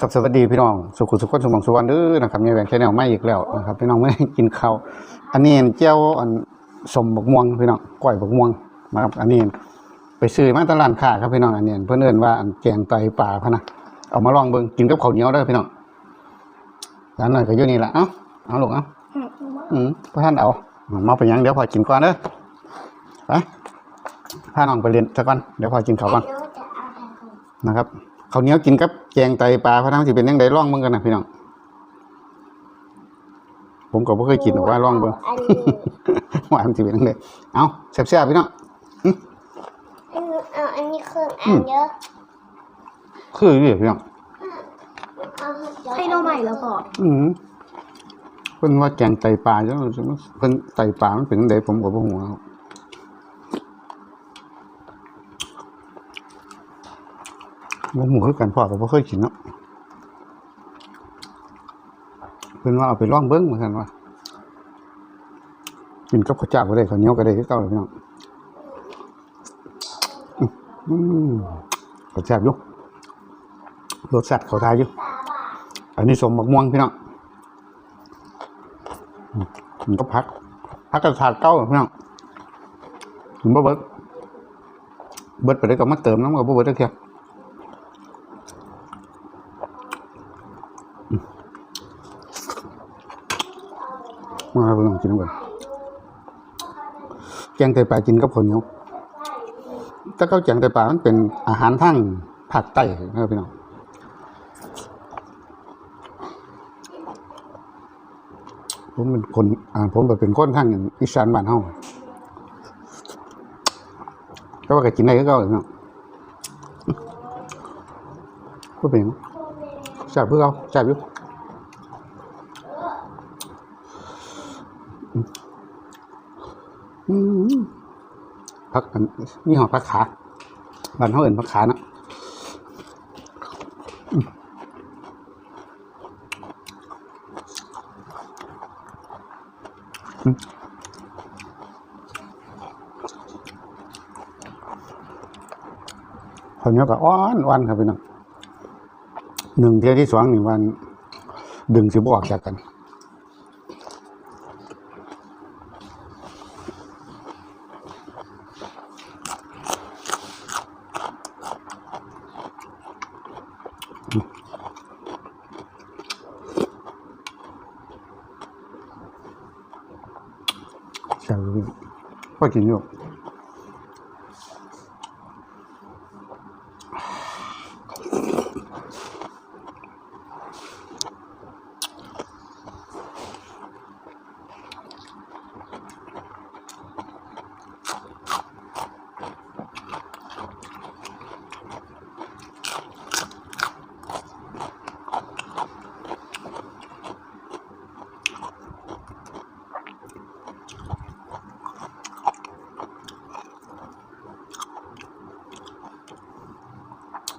ครับสวัสดีพี่น้องสุขุสุขคนสมองสุวรรณเด้อนะครับมีแหวนแชนแนลมาอีกแล้วนะครับพี่น้องไม่ได้กินข้าวอันนี้เจ้าอันสมบกม่วงพี่น้องก้อยบกม่วงนะครับอันนี้ไปซื้อมาตลาดค้าครับพี่น้องอันนี้เพื่อนเอินว่าอันแกงไตปลาพะนะเอามาลองเบิ่งกินกับข้าวเหนียวเด้พี่น้องร้านหน่อยก็อยู่นี่และเอ้าเอาลูกเอ้าอืมพ่อท่านเอามาไปยังเดี๋ยวพอกินก่อนเด้อไปพาน้องไปเรียนซะก่อนเดี๋ยวพอกินข้าวก่อนนะครับ ข้าวเหนียวกินกับแกงไตปลาพระทั้งที่เป็นยังไงร่องเบิ่งกันนะพี่น้องผมก็บ่เคยกินหรอกว่าร่องเบิ่งอันนี้ว่ามันสิเป็นยังไงเอาแซ่บๆพี่น้องอันนี้เอาอันนี้ครึ่งอันเยอะคืออยู่พี่น้องเอาเยอะให้น้องใหม่แล้วก็อือเพิ่นว่าแกงไตปลาจังเพิ่นไตปลามันเป็นจังไดผมก็บ่ฮู้ครับ บ่ฮู้คือกันพ่อก็บ่เคยกินเนาะเพิ่นว่าเอาไปล่องเบิ่งเหมือนกันว่ากินกับข้าวเจ้าก็ได้ข้าวเหนียวก็ได้คือเก่าเลยพี่น้องอืมก็แซ่บอยู่รสชาติเขาทายอยู่อันนี้สมบักม่วงพี่น้องมันก็พัก พักกระถาดเก้าพี่น้องถึงบ่เบิดเบิดไปได้ก็มาเติมน้ำกับบ่เบิดตะเคียอืมมาพี่น้องกินกัน แกงไตปลากินกับข้าวเหนียวถ้าเขาแกงไตปลามันเป็นอาหารทั้งภาคใต้นะครับพี่น้องผมเป็นคนอ่าผมก็เป็นคนทางอีสานบ้านเฮาก็ว่าก็กินได้ก็เก่าเลยเนาะก็เป็นหยังแซ่บเพื่อเขาแซ่บอยู่อืม อืมผักอันนี่หอผักขาบ้านเฮาเอิ้นผักขานาะข้าเนียก็อ่อนอ่อนครับพี่น้องหนึ่งเที่ยที่สองหนึ่งวัน ดึงสิบออกจากกัน ใช่พี่ก็กินอยู่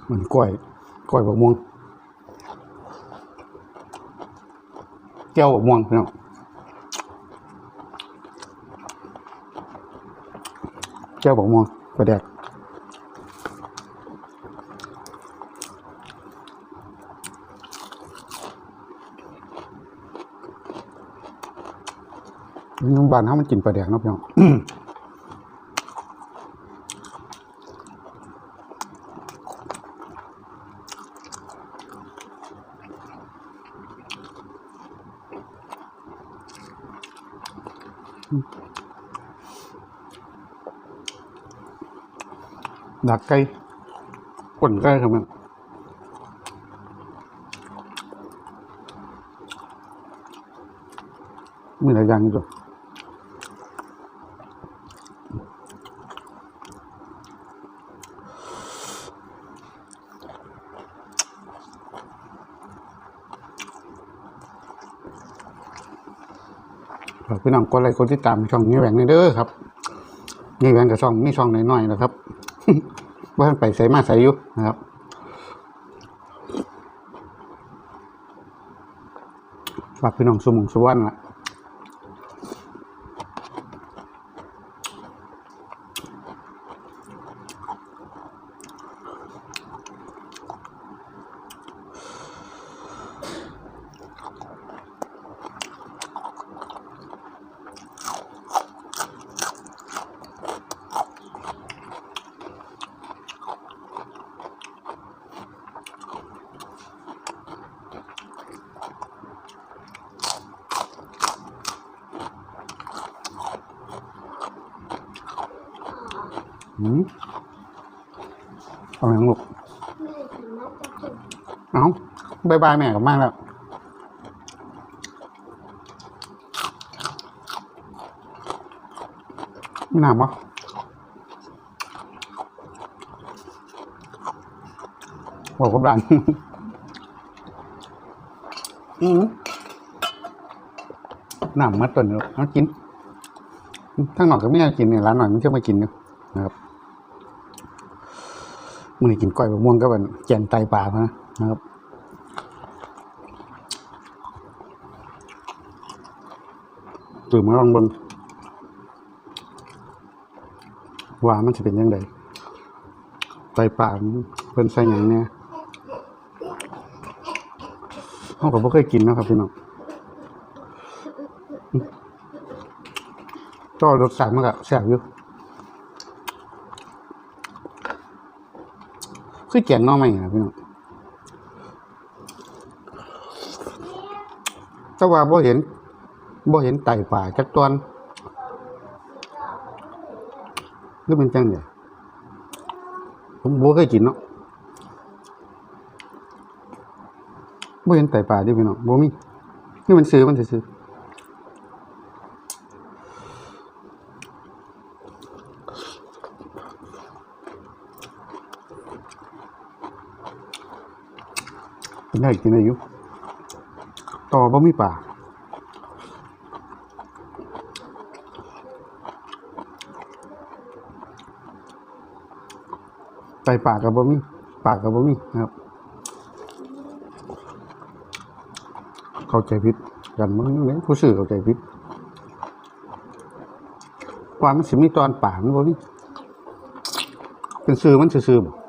เหมือนกล้วยกล้วยบกม่วงแก้วบกม่วงพี่น้องแก้วบกม่วงกระแดกนี่บ้านเขามันกินปลาแดกเนาะพี่น้อง ดักไก่ก่นไก่ครับมันมีหลายอย่างอยู่ ฝากพี่น้องกดไลค์กดติดตามช่องนี้แหวงนี่เด้อครับนี่แหวงกับช่องนี่ช่องน้อยๆนะครับว่าท่านไปใส่มาใส่อยู่นะครับฝากพี่น้องสมุงสวรรค์ละ อืมเอาอย่างลูกเอาบายบายแม่กับมากแล้วไม่นานปะบอกกับร้านอืมหนำมัดตัวนี้เอากินทั้งหน่อกก็ไม่อยากกินเนี่ยร้านหน่อยมันจะมากินอยู่นะครับ มันกินก้อยมะม่วงก็เป็นแกนไตปลานะนะครับตื่นมาลองเบิ่งว่ามันจะเป็นยังไงไตปลาเป็นใส่หยังเนี่ยเขาก็บ่เคยกินนะครับพี่น้องอืมก็รสชาติมันก็แซ่บอยู่ คือแกงน่อไม้นะพี่น้องแต่ว่าบ่เห็นบ่เห็นไต่ป่าจักตอนหรือเป็นจังได๋ผมบ่เคยกินเนาะบ่เห็นไต่ป่าดิพี่น้องบ่มีนี่มันซื้อมันซื่อ กินได้กินได้อยู่ต่อบ่มีป่าไตป่ากับบ่มีป่ากับบ่มีนะครับ เข้าใจผิดกันมึงเนี่ยผู้สื่อเข้าใจผิดว่ามมันสิมีตอนป่ามันบ่มีเป็นสื่อมันซื่อๆ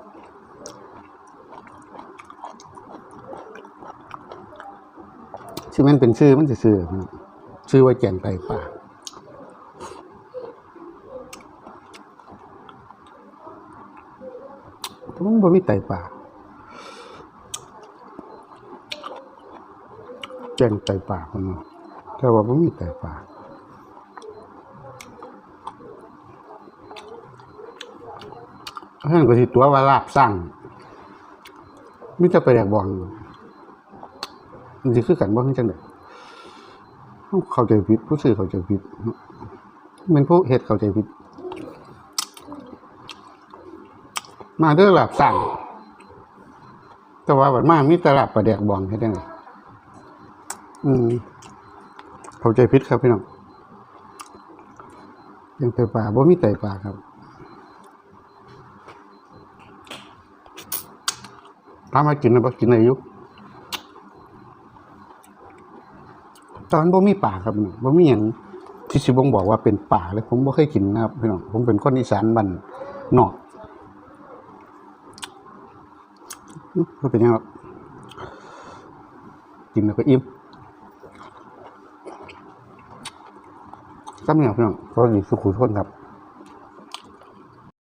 บ่ชื่อมันเป็นชื่อมันจะชื่อชื่อว่าแก่นไตป่าต่มันบ่มีไตป่าแก่นไตป่าคนนาะแต่ว่าบ่มีไตป่าท่านก็สิตัวว่าลาบสร้างมิจะไปแดกบองอยู่ มันจะคือกันบ่คือจังไดเข้าใจผิดผู้สื่อเข้าใจผิดมันผู้เฮ็ดเข้าใจผิด มาเด้อหลับสั่งแต่ว่าบัดมามีตลาบประแดกบองเฮ็ดจังได๋อืมเข้าใจผิดครับพี่น้องยังไตป่าบ่มีไตป่าครับตามมากินนะบ่กินได้อยู่ ตอนบ่มีป่าครับพี่น้องบ่มีอยังที่สิบงบอกว่าเป็นป่าเลย ผมบ่เคยกินนะครับพี่น้องผมเป็นคนอีสานบ้านนอกก็เป็นยังครับกินแล้วก็อิ่มซ้ำเนี่ยพี่น้องสวัสดีสุขุทนครับ